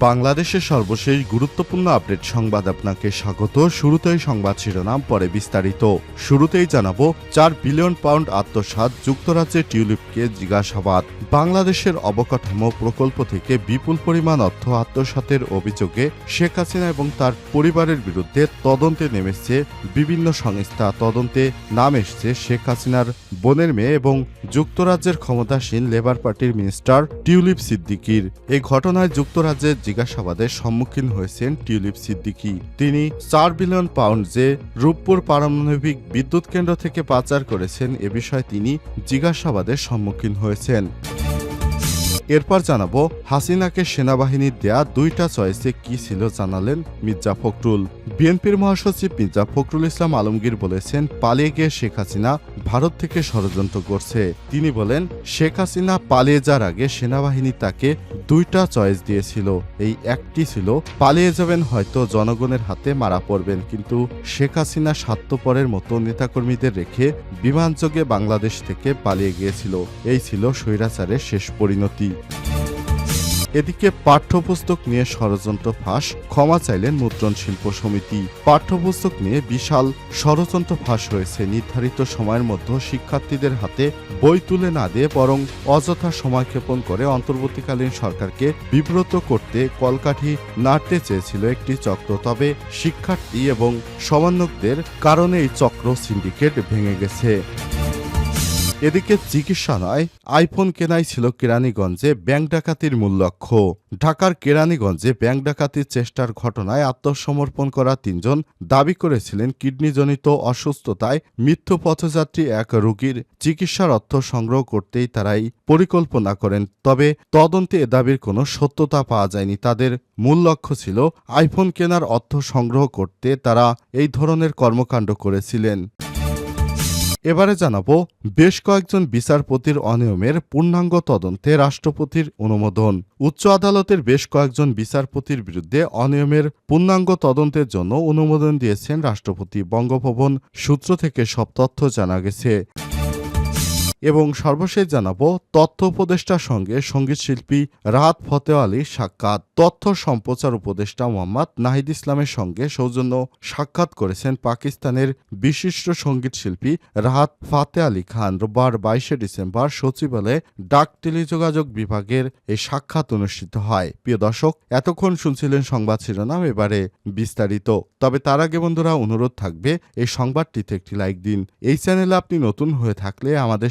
বাংলাদেশের সর্বশেষ গুরুত্বপূর্ণ আপডেট সংবাদ আপনাকে স্বাগত। শুরুতেই সংবাদ শিরোনাম, পরে বিস্তারিত। শুরুতেই জানাব, চার বিলিয়ন পাউন্ড আত্মসাৎ যুক্তরাজ্যের টিউলিপকে জিজ্ঞাসাবাদ। বাংলাদেশের অবকাঠামো প্রকল্প থেকে বিপুল পরিমাণ অর্থ আত্মসাতের অভিযোগে শেখ হাসিনা এবং তার পরিবারের বিরুদ্ধে তদন্তে নেমেছে বিভিন্ন সংস্থা। তদন্তে নাম এসছে শেখ হাসিনার বোনের মেয়ে এবং যুক্তরাজ্যের ক্ষমতাসীন লেবার পার্টির মিনিস্টার টিউলিপ সিদ্দিকির। এই ঘটনায় যুক্তরাজ্যের জিজ্ঞাসাবাদের সম্মুখীন হয়েছেন টিউলিপ সিদ্দিকি। তিনি চার বিলিয়ন পাউন্ড যে রূপপুর পারমাণবিক বিদ্যুৎ কেন্দ্র থেকে পাচার করেছেন এ বিষয়ে তিনি জিজ্ঞাসাবাদের সম্মুখীন হয়েছেন। এরপর জানাব, হাসিনাকে সেনাবাহিনীর দেয়া দুইটা চয়েসে কি ছিল জানালেন মির্জা ফখরুল। বিএনপির মহাসচিব মির্জা ফখরুল ইসলাম আলমগীর বলেছেন, পালিয়ে গিয়ে শেখ হাসিনা ভারত থেকে ষড়যন্ত্র করছে। তিনি বলেন, শেখ হাসিনা পালিয়ে যাওয়ার আগে সেনাবাহিনী তাকে দুইটা চয়েস দিয়েছিল। এই একটি ছিল, পালিয়ে যাবেন হয়তো জনগণের হাতে মারা পড়বেন, কিন্তু শেখ হাসিনা স্বার্থপরের মতো নেতাকর্মীদের রেখে বিমানযোগে বাংলাদেশ থেকে পালিয়ে গিয়েছিল। এই ছিল স্বৈরাচারের শেষ পরিণতি। এদিকে পাঠ্যপুস্তক নিয়ে ষড়যন্ত্র ফাঁস, ক্ষমা চাইলেন মুদ্রণ শিল্প সমিতি। পাঠ্যপুস্তক নিয়ে বিশাল ষড়যন্ত্র ফাঁস হয়েছে। নির্ধারিত সময়ের মধ্যে শিক্ষার্থীদের হাতে বই তুলে না দিয়ে বরং অযথা সময়ক্ষেপণ করে অন্তর্বর্তীকালীন সরকারকে বিব্রত করতে কলকাঠি নাড়তে চেয়েছিল একটি চক্র। তবে শিক্ষার্থী এবং সমন্বয়কদের কারণে এই চক্র সিন্ডিকেট ভেঙে গেছে। এদিকে চিকিৎসা নয় আইফোন কেনাই ছিল কেরানীগঞ্জে ব্যাংক ডাকাতির মূল লক্ষ্য। ঢাকার কেরানীগঞ্জে ব্যাংক ডাকাতির চেষ্টার ঘটনায় আত্মসমর্পণ করা তিনজন দাবি করেছিলেন কিডনিজনিত অসুস্থতায় মৃত্যু পথযাত্রী এক রোগীর চিকিৎসার অর্থ সংগ্রহ করতেই তারাই পরিকল্পনা করেন। তবে তদন্তে এ দাবির কোনো সত্যতা পাওয়া যায়নি। তাদের মূল লক্ষ্য ছিল আইফোন কেনার অর্থ সংগ্রহ করতে তারা এই ধরনের কর্মকাণ্ড করেছিলেন। এবারে জানাব বেশ কয়েকজন বিচারপতির অনিয়মের পূর্ণাঙ্গ তদন্তে রাষ্ট্রপতির অনুমোদন। উচ্চ আদালতের বেশ কয়েকজন বিচারপতির বিরুদ্ধে অনিয়মের পূর্ণাঙ্গ তদন্তের জন্য অনুমোদন দিয়েছেন রাষ্ট্রপতি বঙ্গভবন। সূত্র থেকে সব তথ্য জানা গেছে। এবং সর্বশেষ জানাব, তথ্য উপদেষ্টার সঙ্গে সংগীত শিল্পী রাহাত ফতে আলীর সাক্ষাৎ। তথ্য সম্প্রচার উপদেষ্টা মোহাম্মদ নাহিদ ইসলামের সঙ্গে সৌজন্য সাক্ষাৎ করেছেন পাকিস্তানের বিশিষ্ট সংগীত শিল্পী রাহাত ফাতে আলী খান। রোববার বাইশে ডিসেম্বর সচিবালয়ে ডাক টেলিযোগাযোগ বিভাগের এই সাক্ষাৎ অনুষ্ঠিত হয়। প্রিয় দর্শক, এতক্ষণ শুনছিলেন সংবাদ শিরোনাম, এবারে বিস্তারিত। তবে তার আগে বন্ধুরা, অনুরোধ থাকবে, এই সংবাদটিতে একটি লাইক দিন। এই চ্যানেলে আপনি নতুন হয়ে থাকলে আমাদের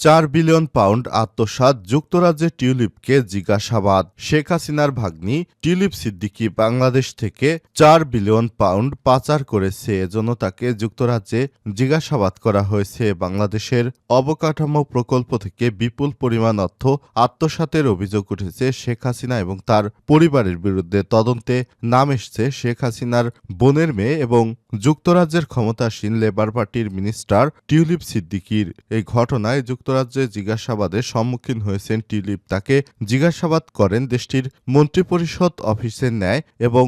চার বিলিয়ন পাউন্ড আত্মসাৎ যুক্তরাজ্যের টিউলিপকে জিজ্ঞাসাবাদ। শেখ হাসিনার ভাগ্নি টিউলিপ সিদ্দিকি বাংলাদেশ থেকে চার বিলিয়ন পাউন্ড পাচার করেছে। এজন্য তাকে যুক্তরাজ্যে জিজ্ঞাসাবাদ করা হয়েছে। বাংলাদেশের অবকাঠামো প্রকল্প থেকে বিপুল পরিমাণ অর্থ আত্মসাতের অভিযোগ উঠেছে শেখ হাসিনা এবং তার পরিবারের বিরুদ্ধে। তদন্তে নাম এসছে শেখ হাসিনার বোনের মেয়ে এবং যুক্তরাজ্যের ক্ষমতাসীন লেবার পার্টির মিনিস্টার টিউলিপ সিদ্দিকির। এই ঘটনায় যুক্তরাজ্যে জিজ্ঞাসাবাদের সম্মুখীন হয়েছেন টিলিপ তাকে জিজ্ঞাসাবাদ করেন দেশটির মন্ত্রিপরিষদ অফিসের ন্যায় এবং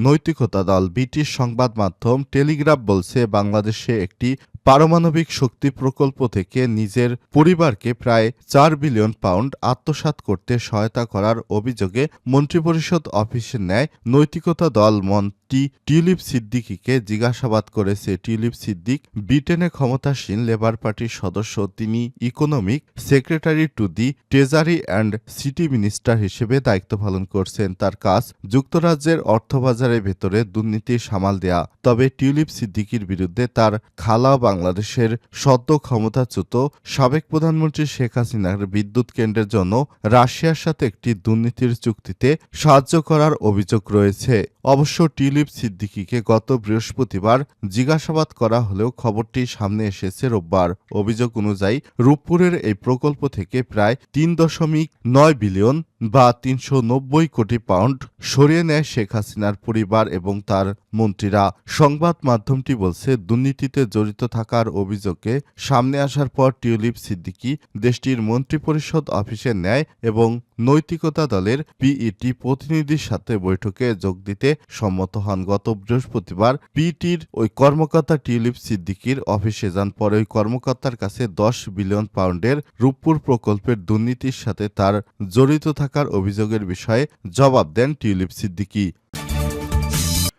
নৈতিকতা দল ব্রিটিশ সংবাদ মাধ্যম টেলিগ্রাফ বলছে বাংলাদেশে একটি পারমাণবিক শক্তি প্রকল্প থেকে নিজের পরিবারকে প্রায় চার বিলিয়ন পাউন্ড আত্মসাৎ করতে সহায়তা করার অভিযোগে মন্ত্রিপরিষদ অফিসের ন্যায় নৈতিকতা দল মন্ত্রী টিউলিপ সিদ্দিকিকে জিজ্ঞাসাবাদ করেছে। টিউলিপ সিদ্দিক, ব্রিটেনে ক্ষমতাসীন লেবার পার্টির সদস্য, তিনি economic secretary to the treasury and city minister হিসেবে দায়িত্ব পালন করছেন। তার কাজ যুক্তরাজ্যের অর্থবাজারের ভেতরে দুর্নীতি সামাল দেয়া। তবে টিউলিপ সিদ্দিকির বিরুদ্ধে তার খালা বাংলাদেশের সদ্য ক্ষমতাচ্যুত সাবেক প্রধানমন্ত্রী শেখ হাসিনার বিদ্যুৎ কেন্দ্রের জন্য রাশিয়ার সাথে একটি দুর্নীতির চুক্তিতে সাহায্য করার অভিযোগ রয়েছে। অবশ্য টিউলিপ সিদ্দিকিকে গত বৃহস্পতিবার জিজ্ঞাসাবাদ করা হলেও খবরটি সামনে এসেছে রোববার। অভিযোগ অনুযায়ী রূপপুরের এই প্রকল্প থেকে প্রায় তিন দশমিক নয় বিলিয়ন বা তিনশো নব্বই কোটি পাউন্ড সরিয়ে নেয় শেখ হাসিনার পরিবার এবং তার মন্ত্রীরা। সংবাদ মাধ্যমটি বলছে, দুর্নীতিতে জড়িত থাকার অভিযোগে সামনে আসার পর টিউলিপ সিদ্দিকী দেশটির মন্ত্রিপরিষদ অফিসে নেয় এবং নৈতিকতা দলের পিইটি প্রতিনিধির সাথে বৈঠকে যোগ দিতে সম্মত হন। গত বৃহস্পতিবার পিটির ওই কর্মকর্তা টিউলিপ সিদ্দিকির অফিসে যান। পরে ওই কর্মকর্তার কাছে দশ বিলিয়ন পাউন্ডের রূপপুর প্রকল্পের দুর্নীতির সাথে তার জড়িত থাকার অভিযোগের বিষয়ে জবাব দেন টিউলিপ সিদ্দিকী।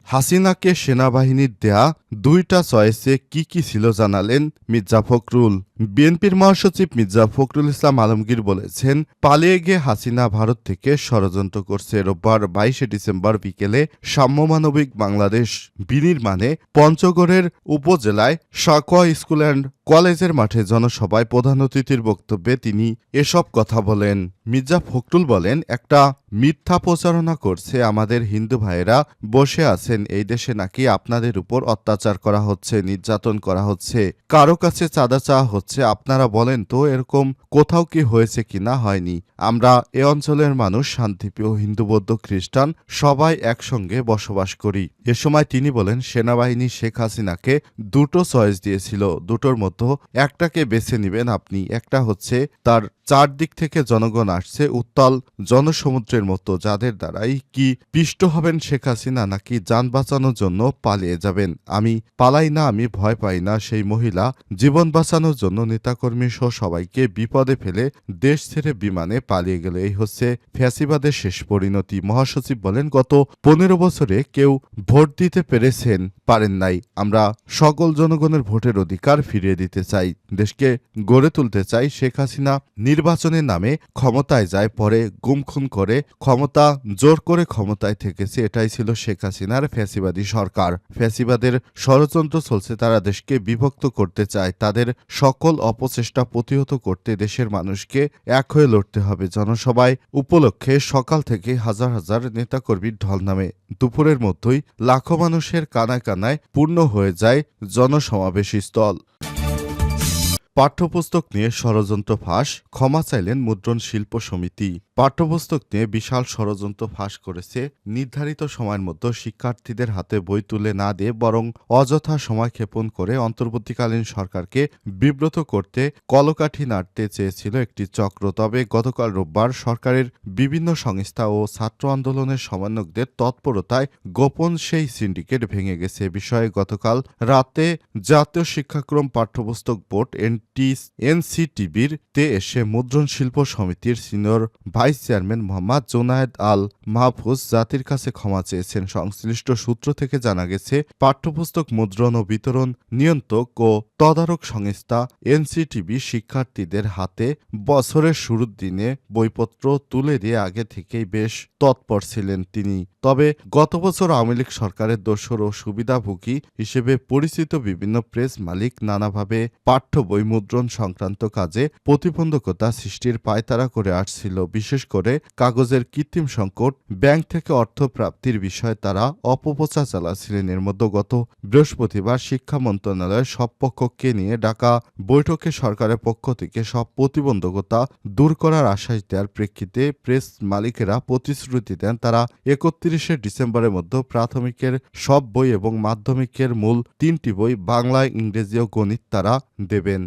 হাসিনাকে সেনাবাহিনীর দেয়া দুইটা চয়েসে কি কি ছিল জানালেন মির্জা ফখরুল। বিএনপির মহাসচিব মির্জা ফখরুল ইসলাম আলমগীর বলেছেন, পালিয়ে গিয়ে হাসিনা ভারত থেকে ষড়যন্ত্র করছে। রোববার বাইশে ডিসেম্বর বিকেলে সাম্যমানবিক বাংলাদেশ বিনির্মাণে পঞ্চগড়ের উপজেলায় সাকোয়া স্কুল অ্যান্ড কলেজের মাঠে জনসভায় প্রধান অতিথির বক্তব্যে তিনি এসব কথা বলেন। মির্জা ফখরুল বলেন, একটা মিথ্যা প্রচারণা করছে আমাদের হিন্দু ভাইয়েরা। বসে আছেন, এই দেশে নাকি আপনাদের উপর অত্যাচার করা হচ্ছে, নির্যাতন করা হচ্ছে। কারও কাছে চাঁদা চাওয়া হচ্ছে, আপনারা বলেন তো এরকম কোথাও কি হয়েছে কি না হয়নি। আমরা এ অঞ্চলের মানুষ, শান্তিপ্রিয় হিন্দু, বৌদ্ধ, খ্রিস্টান, সবাই একসঙ্গে বসবাস করি। এ সময় তিনি বলেন, সেনাবাহিনী শেখ হাসিনাকে দুটো চয়েস দিয়েছিল। দুটোর মধ্যে একটাকে বেছে নেবেন আপনি। একটা হচ্ছে তার চারদিক থেকে জনগণ আসছে, উত্তাল জনসমুদ্রের মতো, যাদের দ্বারাই কি পিষ্ট হবেন শেখ হাসিনা নাকি যান বাঁচানোর জন্য পালিয়ে যাবেন। আমি পালাই না, আমি ভয় পাই না, সেই মহিলা জীবন বাঁচানোর জন্য নেতাকর্মী সহ সবাইকে বিপদে ফেলে দেশ ছেড়ে বিমানে পালিয়ে গেলে। এই হচ্ছে ফ্যাসিবাদের শেষ পরিণতি। মহাসচিব বলেন, গত পনেরো বছরে কেউ ভোট দিতে পেরেছেন, পারেন নাই। আমরা সকল জনগণের ভোটের অধিকার ফিরিয়ে দিতে চাই, দেশকে গড়ে তুলতে চাই, শেখ হাসিনা নির্বাচনের নামে ক্ষমতায় যায়, পরে গুমখুন করে, ক্ষমতা জোর করে ক্ষমতায় থেকেছে, এটাই ছিল শেখ হাসিনার ফ্যাসিবাদী সরকার। ফ্যাসিবাদের ষড়যন্ত্র চলছে, তারা দেশকে বিভক্ত করতে চায়, তাদের সকল অপচেষ্টা প্রতিহত করতে দেশের মানুষকে এক হয়ে লড়তে হবে। জনসভায় উপলক্ষে সকাল থেকে হাজার হাজার নেতাকর্মীর ঢল নামে। দুপুরের মধ্যেই লাখো মানুষের কানায় কানায় পূর্ণ হয়ে যায় জনসমাবেশী স্থল। পাঠ্যপুস্তক নিয়ে ষড়যন্ত্র ফাঁস ক্ষমা চাইলেন মুদ্রণ শিল্প সমিতি। পাঠ্যপুস্তক নিয়ে বিশাল ষড়যন্ত্র ফাঁস করেছে। নির্ধারিত সময়ের মধ্যে শিক্ষার্থীদের হাতে বই তুলে না দিয়ে বরং অযথা সময় ক্ষেপণ করে অন্তর্বর্তীকালীন সরকারকে বিব্রত করতে কলকাঠি নাড়তে চেয়েছিল একটি চক্র। তবে গতকাল রোববার সরকারের বিভিন্ন সংস্থা ও ছাত্র আন্দোলনের সমন্বয়কদের তৎপরতায় গোপন সেই সিন্ডিকেট ভেঙে গেছে। বিষয়ে গতকাল রাতে জাতীয় শিক্ষাক্রম পাঠ্যপুস্তক বোর্ড এনটি এনসিটিবির তে এসে মুদ্রণ শিল্প সমিতির সিনিয়র চেয়ারম্যান মোহাম্মদ জোনায়েদ আল মাহফুজ জাতির কাছে ক্ষমা চেয়েছেন। সংশ্লিষ্ট সূত্র থেকে জানা গেছে, পাঠ্যপুস্তক মুদ্রণ ও বিতরণ নিয়ন্ত্রক ও তদারক সংস্থা এনসিটিবি শিক্ষার্থীদের হাতে বছরের শুরুর দিনে বইপত্র তুলে দিয়ে আগে থেকেই বেশ তৎপর ছিলেন তিনি। তবে গত বছর আওয়ামী লীগ সরকারের দোসর ও সুবিধাভোগী হিসেবে পরিচিত বিভিন্ন প্রেস মালিক নানাভাবে পাঠ্য বই মুদ্রণ সংক্রান্ত কাজে প্রতিবন্ধকতা সৃষ্টির পায়তারা করে আসছিল। বিশেষ করে কাগজের কৃত্রিম সংকট, ব্যাংক থেকে অর্থ প্রাপ্তির বিষয়ে তারা অপপ্রচার চালাচ্ছিলেন। এর মধ্যে গত বৃহস্পতিবার শিক্ষা মন্ত্রণালয়ের সব পক্ষকে নিয়ে ডাকা বৈঠকে সরকারের পক্ষ থেকে সব প্রতিবন্ধকতা দূর করার আশ্বাস দেওয়ার প্রেক্ষিতে প্রেস মালিকেরা প্রতিশ্রুতি দেন। তারা একত্রিশে ডিসেম্বরের মধ্যে প্রাথমিকের সব বই এবং মাধ্যমিকের মূল তিনটি বই বাংলায় ইংরেজি ও গণিত তারা দেবেন।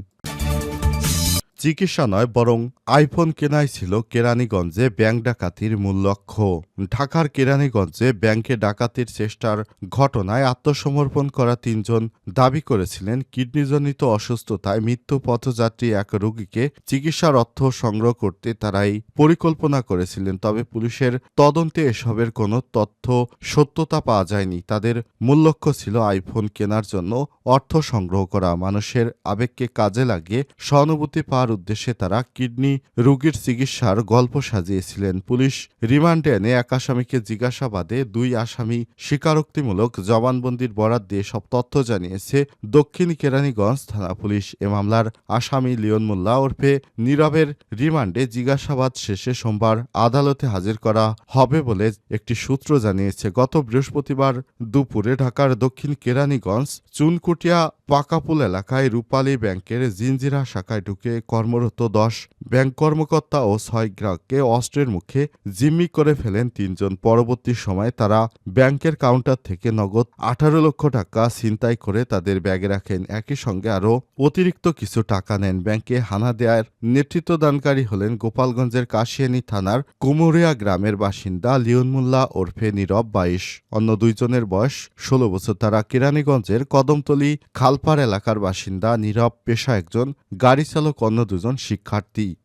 চিকিৎসা নয়, বরং আইফোন কেনাই ছিল কেরানীগঞ্জে ব্যাংক ডাকাতির মূল লক্ষ্য। ঢাকার কেরানীগঞ্জে ব্যাংকে ডাকাতির চেষ্টার ঘটনায় আত্মসমর্পণ করা তিনজন দাবি করেছিলেন কিডনিজনিত অসুস্থতায় মৃত্যু পথযাত্রী এক রোগীকে চিকিৎসার অর্থ সংগ্রহ করতে তারাই পরিকল্পনা করেছিলেন, তবে পুলিশের তদন্তে এসবের কোনো তথ্য সত্যতা পাওয়া যায়নি। তাদের মূল লক্ষ্য ছিল আইফোন কেনার জন্য অর্থ সংগ্রহ করা। মানুষের আবেগকে কাজে লাগিয়ে সহানুভূতি পাওয়ার উদ্দেশ্যে তারা কিডনি রোগীর চিকিৎসার গল্প সাজিয়েছিলেন। পুলিশ রিমান্ডে এনে এক আসামিকে জিজ্ঞাসাবাদে দুই আসামি স্বীকারোক্তিমূলক জবানবন্দির বরাদ দিয়ে সব তথ্য জানিয়েছে দক্ষিণ কেরানীগঞ্জ থানা পুলিশ। এ মামলার আসামি লিওন মোল্লা ওরফে নীরবের রিমান্ডে জিজ্ঞাসাবাদ শেষে সোমবার আদালতে হাজির করা হবে বলে একটি সূত্র জানিয়েছে। গত বৃহস্পতিবার দুপুরে ঢাকার দক্ষিণ কেরানীগঞ্জ চুনকুটিয়া পাকাপুল এলাকায় রূপালী ব্যাংকের জিঞ্জিরা শাখায় ঢুকে কর কর্মরত দশ ব্যাংক কর্মকর্তা ও ছয় গ্রাহককে অস্ত্রের মুখে জিম্মি করে ফেলেন তিনজন। পরবর্তী সময়ে তারা ব্যাংকের কাউন্টার থেকে নগদ আঠারো লক্ষ টাকা ছিনতাই করে তাদের ব্যাগে রাখেন। একই সঙ্গে আরও অতিরিক্ত কিছু টাকা নেন। ব্যাংকে হানা দেয়ার নেতৃত্বদানকারী হলেন গোপালগঞ্জের কাশিয়ানী থানার কুমুরিয়া গ্রামের বাসিন্দা লিওন মোল্লা ওরফে নীরব বাইশ। অন্য দুইজনের বয়স ষোলো বছর। তারা কেরানীগঞ্জের কদমতলী খালপাড় এলাকার বাসিন্দা নীরব পেশা একজন গাড়ি চালক অন্য দুজন শিক্ষার্থী।